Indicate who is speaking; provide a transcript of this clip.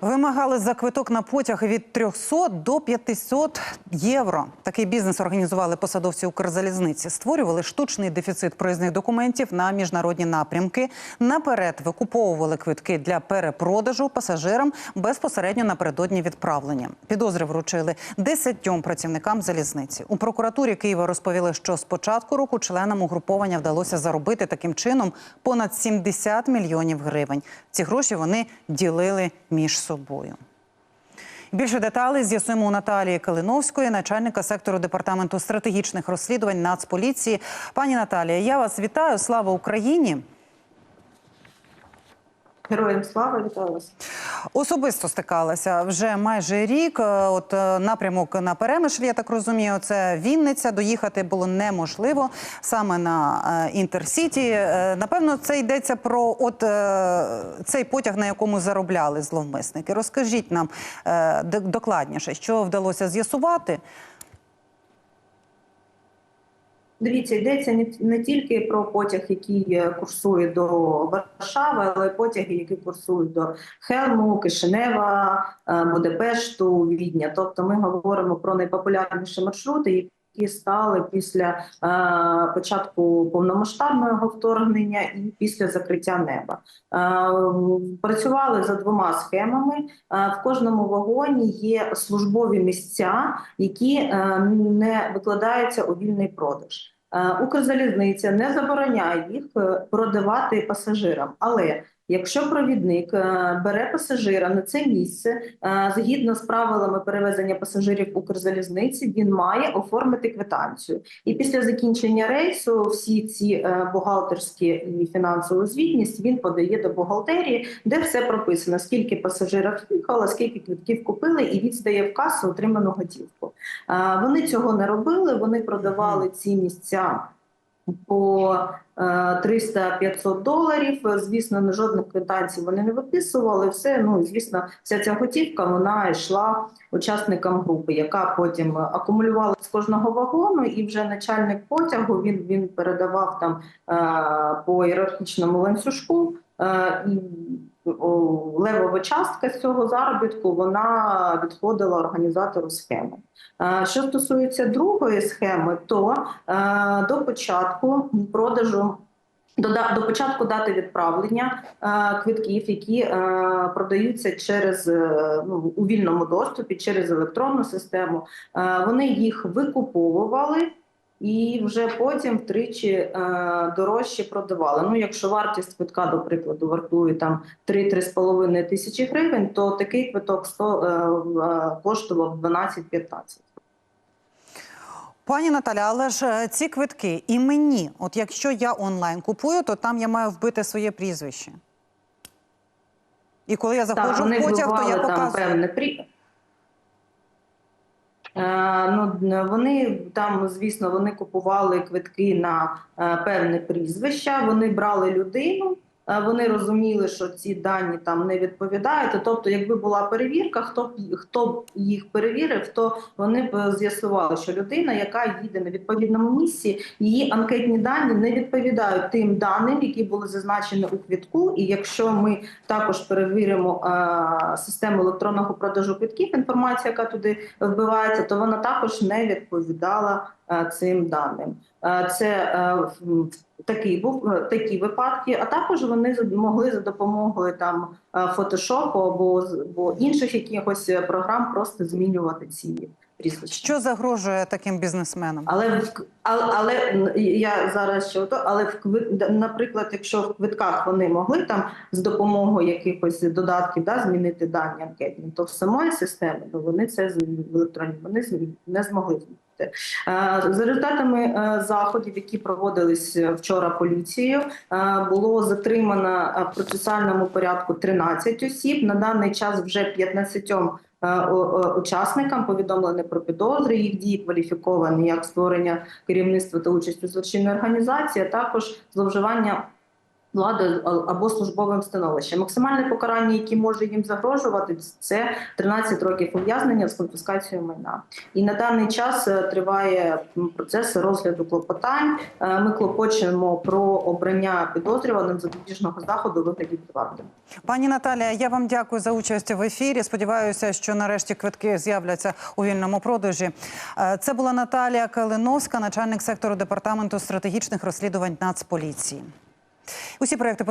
Speaker 1: Вимагали за квиток на потяг від 300 до 500 євро. Такий бізнес організували посадовці Укрзалізниці. Створювали штучний дефіцит проїзних документів на міжнародні напрямки. Наперед викуповували квитки для перепродажу пасажирам безпосередньо напередодні відправлення. Підозри вручили 10 працівникам залізниці. У прокуратурі Києва розповіли, що з початку року членам угруповання вдалося заробити таким чином понад 70 мільйонів гривень. Ці гроші вони ділили між собою. Більше деталей з'ясуємо у Наталії Калиновської, начальника сектору департаменту стратегічних розслідувань Нацполіції. Пані Наталія, я вас вітаю. Слава Україні!
Speaker 2: Героям слава вітаю вас.
Speaker 1: Особисто стикалася вже майже рік. Е, От е, напрямок на Перемишль, я так розумію, це Вінниця. Доїхати було неможливо саме на е, інтерсіті. Напевно, це йдеться про от цей потяг, на якому заробляли зловмисники. Розкажіть нам докладніше, що вдалося з'ясувати.
Speaker 2: Дивіться, йдеться не, тільки про потяг, який е, курсує до Варшави, але й потяги, які курсують до Хелму, Кишинева, е, Будапешту, Відня. Тобто ми говоримо про найпопулярніші маршрути, які стали після е, початку повномасштабного вторгнення і після закриття неба. Е, працювали за двома схемами. Е, в кожному вагоні є службові місця, які е, не викладаються у вільний продаж. Е, Укрзалізниця не забороняє їх е, продавати пасажирам, але якщо провідник е, бере пасажира на це місце, е, згідно з правилами перевезення пасажирів Укрзалізниці, він має оформити квитанцію. І після закінчення рейсу всі ці е, бухгалтерські і фінансову звітність він подає до бухгалтерії, де все прописано: скільки пасажирів їхало, скільки квитків купили, і відздає в касу отриману готівку. Вони цього не робили. Вони продавали ці місця по е, 300-500 доларів. Звісно, жодних квитанцій вони не виписували. Все ну звісно, вся ця готівка вона йшла учасникам групи, яка потім акумулювала з кожного вагону, і вже начальник потягу він, він передавав там е, по ієрархічному ланцюжку. Е, і левова частка з цього заробітку вона відходила організатору схеми. Е, Що стосується другої схеми, то е, до початку продажу. До, початку дати відправлення квитків, які продаються через ну, у вільному доступі, через електронну систему, вони їх викуповували і вже потім втричі е, дорожче продавали. Ну, якщо вартість квитка, до прикладу, вартує там 3-3,5 тисячі гривень, то такий квиток 100, е, е, коштував 12-15.
Speaker 1: Пані Наталя, але ж ці квитки і мені, от якщо я онлайн купую, то там я маю вбити своє прізвище. І коли я заходжу
Speaker 2: Так,
Speaker 1: в потяг, то я
Speaker 2: там
Speaker 1: показую.
Speaker 2: певне прі... Е, ну, вони там, звісно, вони купували квитки на е, певне прізвище, вони брали людину. Вони розуміли, що ці дані там не відповідають. Тобто, якби була перевірка, хто б хто їх перевірив, то вони б е, з'ясували, що людина, яка їде на відповідному місці, її анкетні дані не відповідають тим даним, які були зазначені у квітку. І якщо ми також перевіримо е, систему електронного продажу квитків, інформація, яка туди вбивається, то вона також не відповідала е, цим даним. Е, це е, такий був е, такі випадки. А також вони могли за допомогою там фотошопу або або інших якихось програм просто змінювати ці прізвища.
Speaker 1: Що загрожує таким бізнесменам?
Speaker 2: Але в але, але я зараз ще ото, але в наприклад, якщо в квитках вони могли там з допомогою якихось додатків да, змінити дані анкетні, то в самої системи ну, вони це в електронні вони не змогли змінити. Е, За результатами е, заходів, які проводились вчора поліцією, е, було затримано е, в процесуальному порядку 13 осіб. На даний час вже 15 е, о- о- учасникам повідомлені про підозри. Їх дії кваліфіковані як створення керівництва та участь у злочинній організації, а також зловживання владою або службовим становищем. Максимальне покарання, яке може їм загрожувати, це 13 років ув'язнення з конфіскацією майна. І на даний час е, триває процес розгляду клопотань. Е, Ми клопочемо про обрання підозрюваним запобіжного заходу вигляді під вартою.
Speaker 1: Пані Наталія, я вам дякую за участь в ефірі. Сподіваюся, що нарешті квитки з'являться у вільному продажі. Е, Це була Наталія Калиновська, начальник сектору департаменту стратегічних розслідувань Нацполіції. Усі проекти